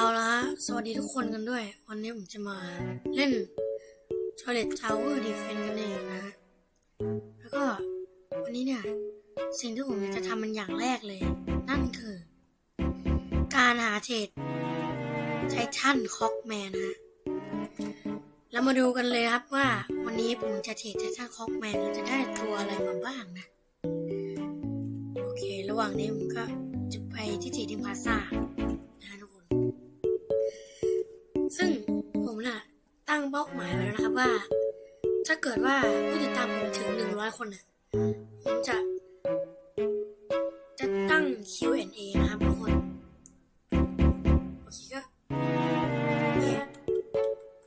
เอาละฮะ สวัสดีทุกคนกันด้วย วันนี้ผมจะมาเล่น Toilet Tower Defense กันเองนะฮะ แล้วก็วันนี้เนี่ย สิ่งที่ผมจะทำมันอย่างแรกเลย นั่นคือ การหาเทรดไททันคอกแมนฮะ เรามาดูกันเลยครับว่าวันนี้ผมจะเทรดไททันคอกแมนจะได้ตัวอะไรมาบ้างนะ โอเค ระหว่างนี้ผมก็จะไปที่เทรดดิมพาซ่านะทุกคน ตั้งเป้าหมายไว้แล้วนะครับว่า ถ้าเกิดว่าผู้ติดตามผมถึงหนึ่งร้อยคนน่ะผมจะ จะตั้ง Q&A นะครับทุกคนโอเคก็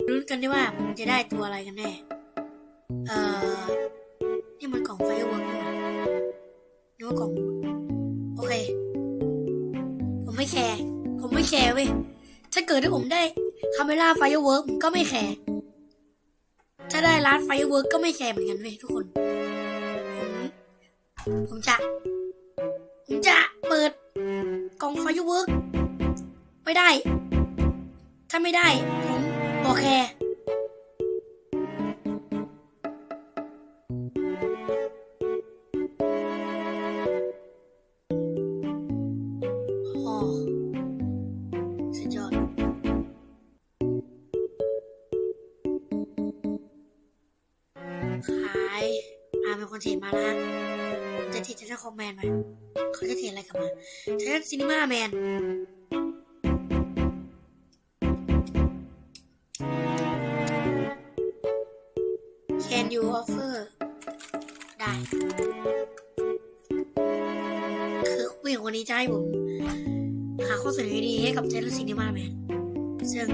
รุ้นกันได้ว่าผมจะได้ตัวอะไรกันแน่เอ่อนี่มันกล่องไฟเวิร์กนี่หว่านึกว่ากล่องโอเค ผมไม่แคร์ผมไม่แคร์เว้ยถ้าเกิดที่ผมได้ คาเมล่าไฟเวิร์กผมก็ไม่แคร์ถ้าได้ร้านไฟเวิร์กก็ไม่แคร์เหมือนกันเว้ยทุกคน ผมผมจะ ผมจะเปิดกล่องไฟเวิร์กไม่ได้ ถ้าไม่ได้ ผมบอกแคร์ มแมเขาจะเทรดอะไรกลับมาเทรดซินิมาแมน Can you offer ได้คือผู้หญิงคนนี้จะให้ผมหาข้อเสนอดีๆให้กับเทเลซินิมาแมนซึ่ง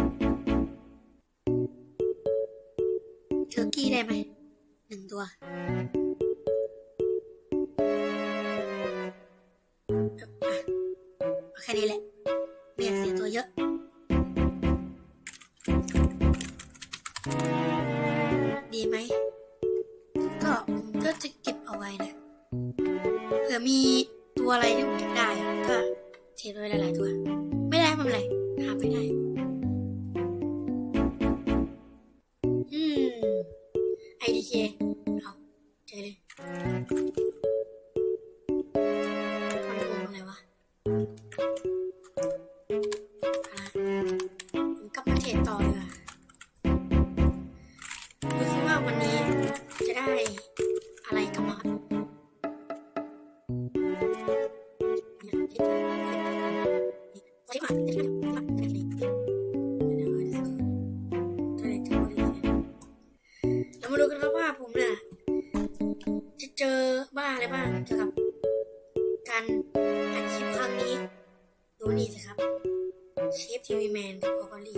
ค่นี้แหละไม่อยากเสียตัวเยอะดีไหม ก็ผมก็จะเก็บเอาไว้นะ เผื่อมีตัวอะไรที่ผมเก็บได้ ก็เทไว้หลายๆตัว ไม่ได้ไม่เป็นไร หาไม่ได้ อืม IDK เอาเจอเลย เรามาดูกันครับว่าผมเนี่ยจะเจอบ้าอะไรบ้างเกี่ยวกับการอัดคลิปครั้งนี้ ดูนี่สิครับเชฟทีวีแมนกับพอลลี่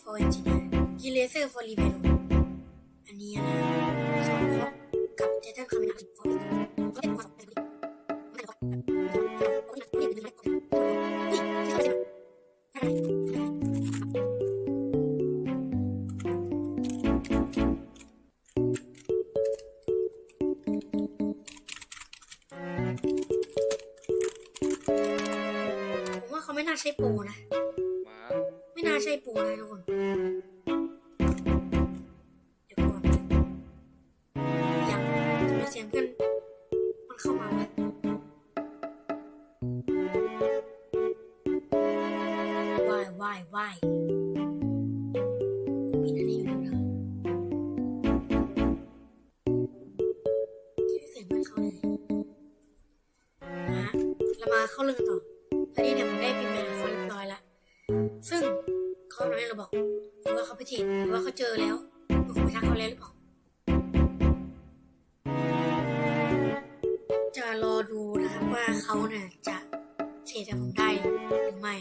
ฟอร์เอนจิเนียร์กิเลเซอร์ฟอร์รีเบโรอันนี้นะสองฟอกกับเจตันคาเมนาฟอร์ น่าใช่ปูนะ มาไม่น่าใช่ปูนะทุกคน เดี๋ยวก่อนนะยังทำไมเสียงเพื่อนมันเข้ามาวะวายวายวาย รอดูนะครับว่าเขาเนี่ยจะเทรดให้ผมได้หรือไม่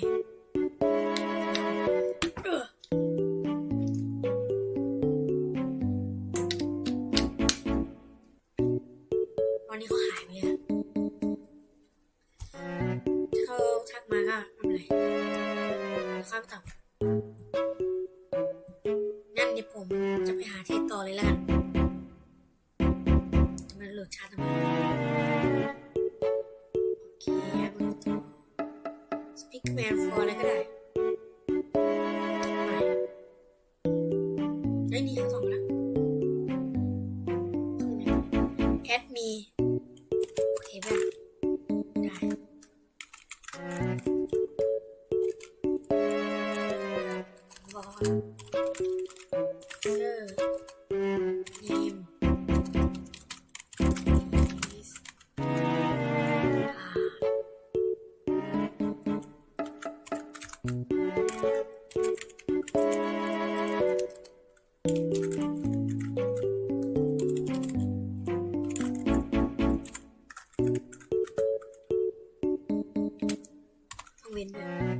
วันนี้เขาหายไปเลยถ้าเขาทักมาก็ไม่เป็นไรข้ามต่องั้นเดี๋ยวผมจะไปหาเทศต่อเลยละกัน ชาติมัโอเคมาดูต่อสปิกแมนฟอร์อะไรก็ได้ไปไอ้นี่ขาสองแล้วคือไหนแอดมี เว้นด้วย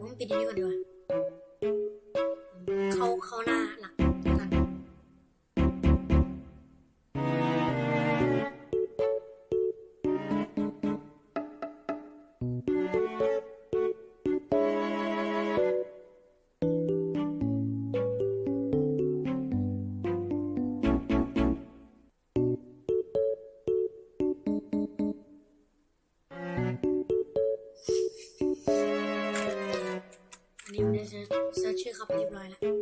ผมปิดดีกว่าดีกว่าเขาเขาหน้า ไปเรียบร้อยแล้ว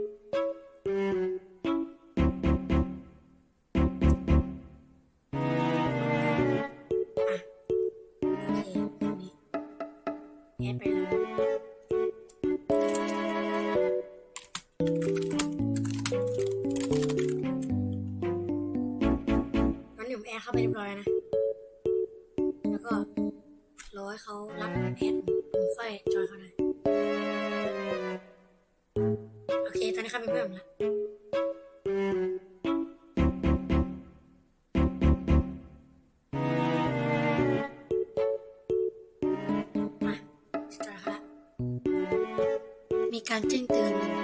ไปเพิ่มละมีการแจ้งเตือน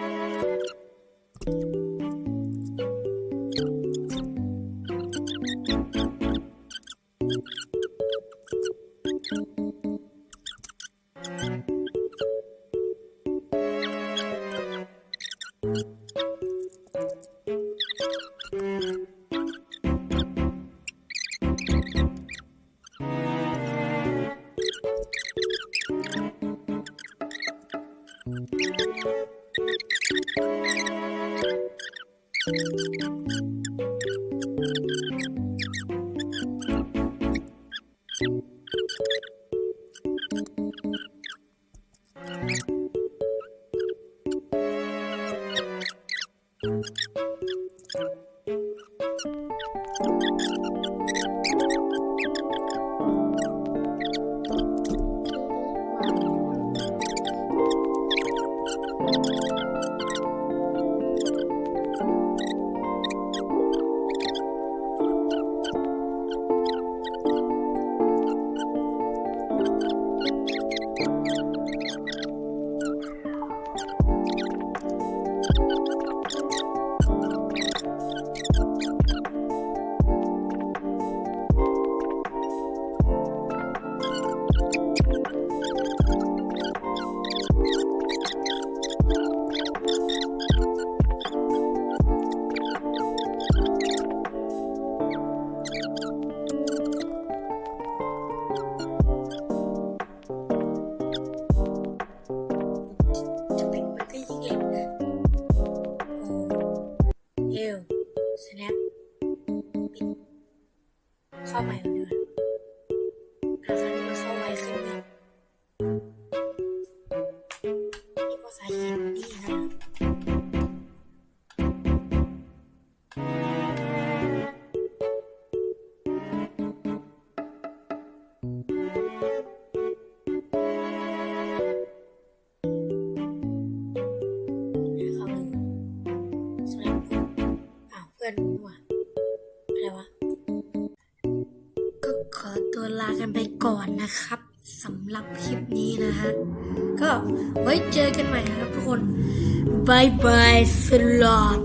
เข้าใหม่เหมือนดีกว่าอ่คราวนี้มันเข้าไวขึ้นเลยนี่ นะครับสำหรับคลิปนี้นะฮะ ก็ไว้เจอกันใหม่นะครับทุกคนบายบายสลอด